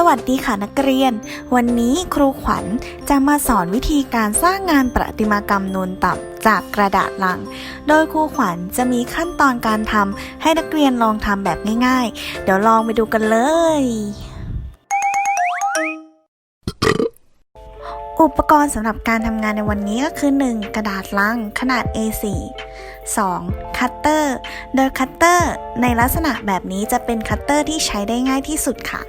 สวัสดีค่ะนักเรียน วันนี้ครูขวัญจะมาสอนวิธีการสร้างงานประติมากรรมนูนต่ำจากกระดาษลัง โดยครูขวัญจะมีขั้นตอนการทำให้นักเรียนลองทำแบบง่าย ๆ เดี๋ยวลองไปดูกันเลย อุปกรณ์สำหรับการทำงานในวันนี้ก็คือ 1. กระดาษลังขนาด A4 2. คัตเตอร์ โดยคัตเตอร์ในลักษณะแบบนี้จะเป็นคัตเตอร์ที่ใช้ได้ง่ายที่สุดค่ะ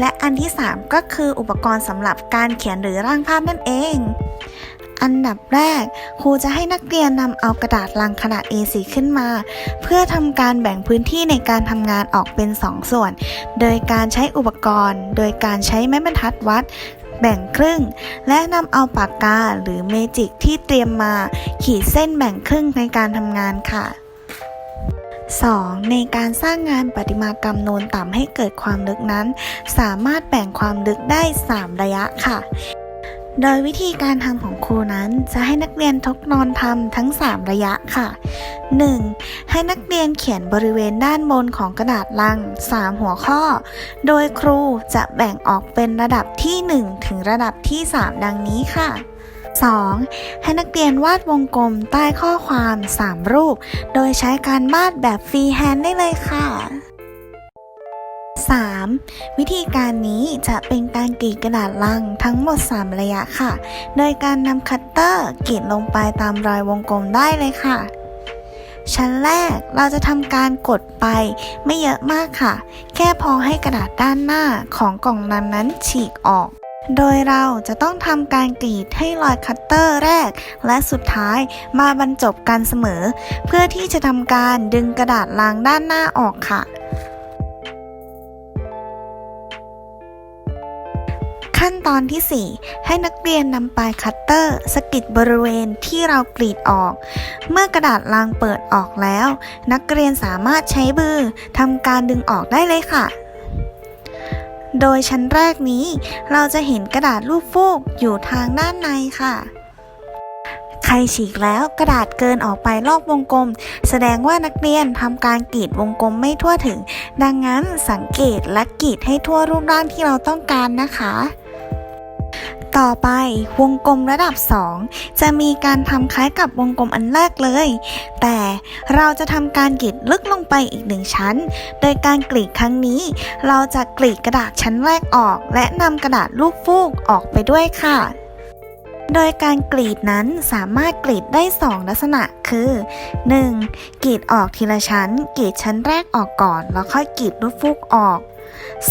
และอันที่ 3 ก็คืออุปกรณ์สำหรับการเขียนหรือร่างภาพนั่นเองอันดับแรก ครูจะให้นักเรียนนำเอากระดาษลังขนาด A4 ขึ้นมา เพื่อทำการแบ่งพื้นที่ในการทำงานออกเป็น 2 ส่วน โดยการใช้อุปกรณ์ โดยการใช้ไม้บรรทัดวัด แบ่งครึ่ง และนำเอาปากกาหรือเมจิกที่เตรียมมา ขีดเส้นแบ่งครึ่งในการทำงานค่ะ 2. ในการสร้างงานประติมากรรมนูนต่ำให้เกิดความลึกนั้น สามารถแบ่งความลึกได้ 3 ระยะค่ะ โดยวิธีการทำของครูนั้นจะให้นักเรียนทดลองทำทั้ง 3 ระยะค่ะ 1. ให้นักเรียนเขียนบริเวณด้านบนของกระดาษลัง 3 หัวข้อ โดยครูจะแบ่งออกเป็นระดับที่ 1 ถึงระดับที่ 3 ดังนี้ค่ะ 2. ให้นักเรียนวาดวงกลมใต้ข้อความ 3 รูป โดยใช้การวาดแบบฟรีแฮนด์ได้เลยค่ะ 3. วิธีการนี้จะเป็นการกรีดกระดาษลังทั้งหมด 3 ระยะค่ะ โดยการนำคัตเตอร์กรีดลงไปตามรอยวงกลมได้เลยค่ะ ชั้นแรกเราจะทำการกดไปไม่เยอะมากค่ะ แค่พอให้กระดาษด้านหน้าของกล่องนั้นนั้นฉีกออกโดยเราจะต้องทำการกรีดให้รอยคัตเตอร์แรก และสุดท้ายมาบรรจบกันเสมอ เพื่อที่จะทำการดึงกระดาษลังด้านหน้าออกค่ะ ขั้นตอนที่ 4 ให้นักเรียนนำปลายคัตเตอร์สกิดบริเวณที่เรากรีดออก เมื่อกระดาษลังเปิดออกแล้ว นักเรียนสามารถใช้มือทำการดึงออกได้เลยค่ะ โดยชั้นแรกนี้ เราจะเห็นกระดาษรูปฟูกอยู่ทางด้านในค่ะใครฉีกแล้วกระดาษเกินออกไปรอบวงกลม แสดงว่านักเรียนทำการกรีดวงกลมไม่ทั่วถึง ดังนั้นสังเกตและกรีดให้ทั่วรูปร่างที่เราต้องการนะคะ ต่อไปวงกลมระดับ 2 จะมีการทำคล้ายกับวงกลมอันแรกเลย แต่เราจะทำการกรีดลึกลงไปอีกหนึ่งชั้น โดยการกรีดครั้งนี้ เราจะกรีดกระดาษชั้นแรกออก และนำกระดาษลูกฟูกออกไปด้วยค่ะโดยการกรีดนั้นสามารถกรีดได้ 2 ลักษณะคือ 1. กรีดออกทีละชั้น กรีดชั้นแรกออกก่อน แล้วค่อยกรีดลูกฟูกออก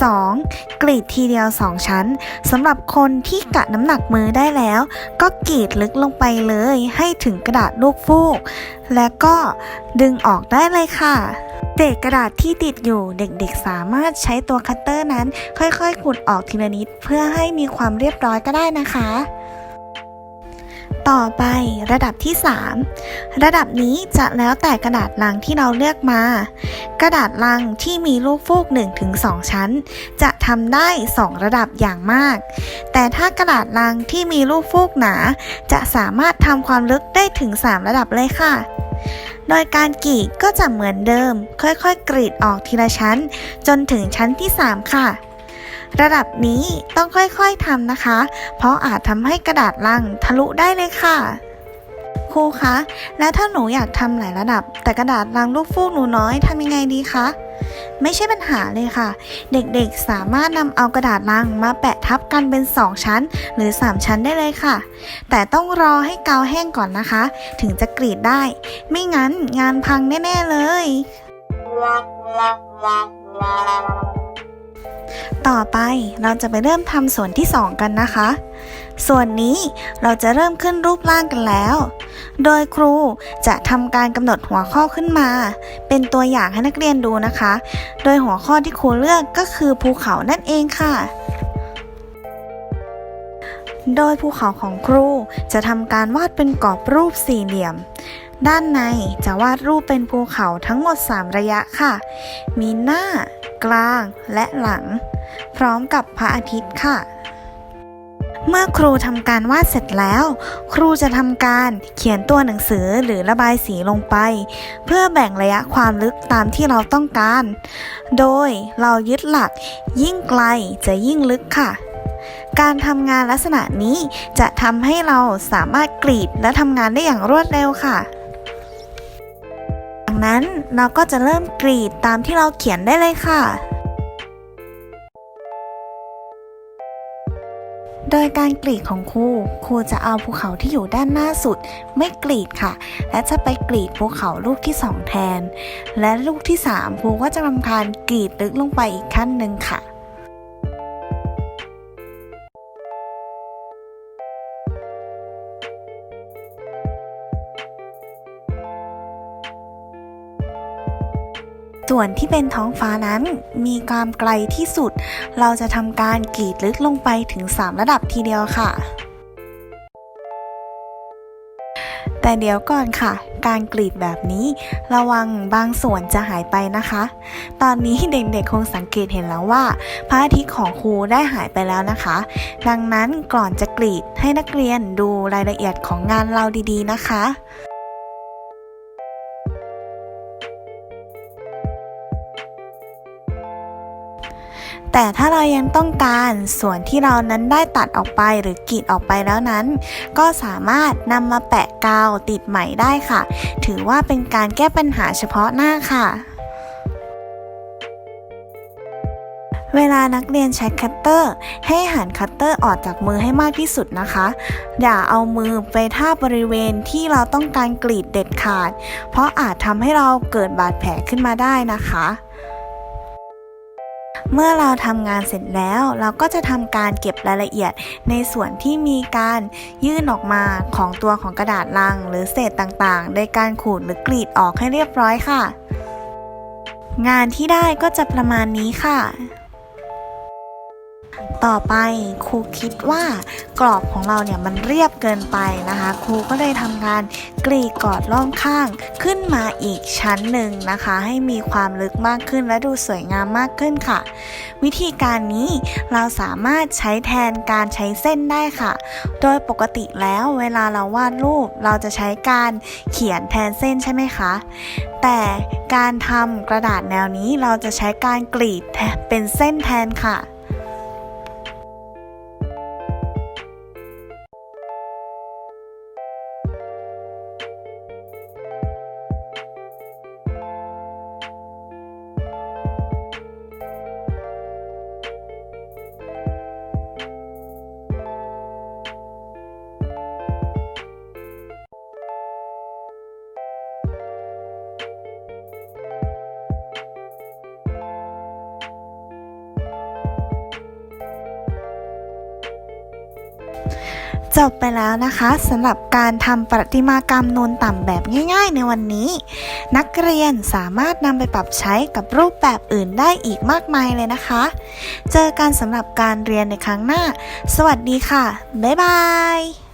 2. กรีดทีเดียว 2 ชั้นสำหรับคนที่กะน้ำหนักมือได้แล้ว ก็กรีดลึกลงไปเลยให้ถึงกระดาษลูกฟูก และก็ดึงออกได้เลยค่ะเศษกระดาษที่ติดอยู่เด็กๆ สามารถใช้ตัวคัตเตอร์นั้น ค่อยๆขุดออกทีละนิด เพื่อให้มีความเรียบร้อยก็ได้นะคะ ต่อไประดับที่ 3 ระดับนี้จะแล้วแต่กระดาษลังที่เราเลือกมา กระดาษลังที่มีลูกฟูก 1-2 ชั้น จะทำได้ 2 ระดับอย่างมาก แต่ถ้ากระดาษลังที่มีลูกฟูกหนา จะสามารถทำความลึกได้ถึง 3 ระดับเลยค่ะโดยการกรีดก็จะเหมือนเดิม ค่อยๆ กรีดออกทีละชั้น จนถึงชั้นที่ 3 ค่ะ ระดับนี้ต้องค่อยๆทำนะคะ เพราะอาจทำให้กระดาษลังทะลุได้เลยค่ะครูคะ แล้วถ้าหนูอยากทำหลายระดับ แต่กระดาษลังลูกฟูกหนูน้อยทำยังไงดีคะ ไม่ใช่ปัญหาเลยค่ะ เด็กๆสามารถนำเอากระดาษลังมาแปะทับกันเป็น 2 ชั้น หรือ 3 ชั้นได้เลยค่ะ แต่ต้องรอให้กาวแห้งก่อนนะคะ ถึงจะกรีดได้ ไม่งั้นงานพังแน่ ๆ เลย ต่อไปเราจะไปเริ่มทำส่วนที่ 2 กันนะคะ ส่วนนี้เราจะเริ่มขึ้นรูปร่างกันแล้ว โดยครูจะทำการกำหนดหัวข้อขึ้นมา เป็นตัวอย่างให้นักเรียนดูนะคะ โดยหัวข้อที่ครูเลือกก็คือภูเขานั่นเองค่ะโดยภูเขาของครูจะทำการวาดเป็นกรอบรูปสี่เหลี่ยม ด้านในจะวาดรูปเป็นภูเขาทั้งหมด 3 ระยะค่ะ มีหน้า กลางและหลัง พร้อมกับพระอาทิตย์ค่ะ เมื่อครูทำการวาดเสร็จแล้ว ครูจะทำการเขียนตัวหนังสือหรือระบายสีลงไป เพื่อแบ่งระยะความลึกตามที่เราต้องการ โดยเรายึดหลักยิ่งไกลจะยิ่งลึกค่ะการทำงานลักษณะนี้จะทำให้เราสามารถกรีดและทำงานได้อย่างรวดเร็วค่ะ นั้นเราก็จะเริ่มกรีดตามที่เราเขียนได้เลยค่ะ โดยการกรีดของครูครูจะเอาภูเขาที่อยู่ด้านหน้าสุด ไม่กรีดค่ะ และจะไปกรีดภูเขาลูกที่สองแทน และลูกที่สามครูก็จะทำการกรีดลึกลงไปอีกขั้นหนึ่งค่ะ ส่วนที่เป็นท้องฟ้านั้น มีความไกลที่สุด เราจะทำการกรีดลึกลงไปถึง 3 ระดับทีเดียวค่ะ แต่เดี๋ยวก่อนค่ะ การกรีดแบบนี้ ระวังบางส่วนจะหายไปนะคะ ตอนนี้เด็กๆคงสังเกตเห็นแล้วว่า พระอาทิตย์ของครูได้หายไปแล้วนะคะ ดังนั้นก่อนจะกรีดให้นักเรียนดูรายละเอียดของงานเราดีๆนะคะ แต่ถ้าเรายังต้องการส่วนที่เรานั้นได้ตัดออกไปหรือกรีดออกไปแล้วนั้น ก็สามารถนำมาแปะกาวติดใหม่ได้ค่ะ ถือว่าเป็นการแก้ปัญหาเฉพาะหน้าค่ะเวลานักเรียนใช้คัตเตอร์ ให้หันคัตเตอร์ออกจากมือให้มากที่สุดนะคะ อย่าเอามือไปท่าบบริเวณที่เราต้องการกรีดเด็ดขาด เพราะอาจทำให้เราเกิดบาดแผลขึ้นมาได้นะคะ เมื่อเราทำงานเสร็จแล้วเราก็จะทำการเก็บรายละเอียดในส่วนที่มีการยื่นออกมาของตัวของกระดาษลัง หรือเศษต่างๆ โดยการขูดหรือกรีดออกให้เรียบร้อยค่ะ งานที่ได้ก็จะประมาณนี้ค่ะ ต่อไปครูคิดว่ากรอบของเราเนี่ยมันเรียบเกินไปนะคะ ครูก็เลยทำการกรีดกอดล่องข้างขึ้นมาอีกชั้นหนึ่งนะคะ ให้มีความลึกมากขึ้นและดูสวยงามมากขึ้นค่ะ วิธีการนี้เราสามารถใช้แทนการใช้เส้นได้ค่ะ โดยปกติแล้วเวลาเราวาดรูปเราจะใช้การเขียนแทนเส้นใช่ไหมคะ แต่การทำกระดาษแนวนี้เราจะใช้การกรีดเป็นเส้นแทนค่ะ จบไปแล้วนะคะสำหรับการทำประติมากรรมนูนต่ำแบบง่าย ๆ ในวันนี้ นักเรียนสามารถนำไปปรับใช้กับรูปแบบอื่นได้อีกมากมายเลยนะคะ เจอกันสำหรับการเรียนในครั้งหน้า สวัสดีค่ะ บ๊ายบาย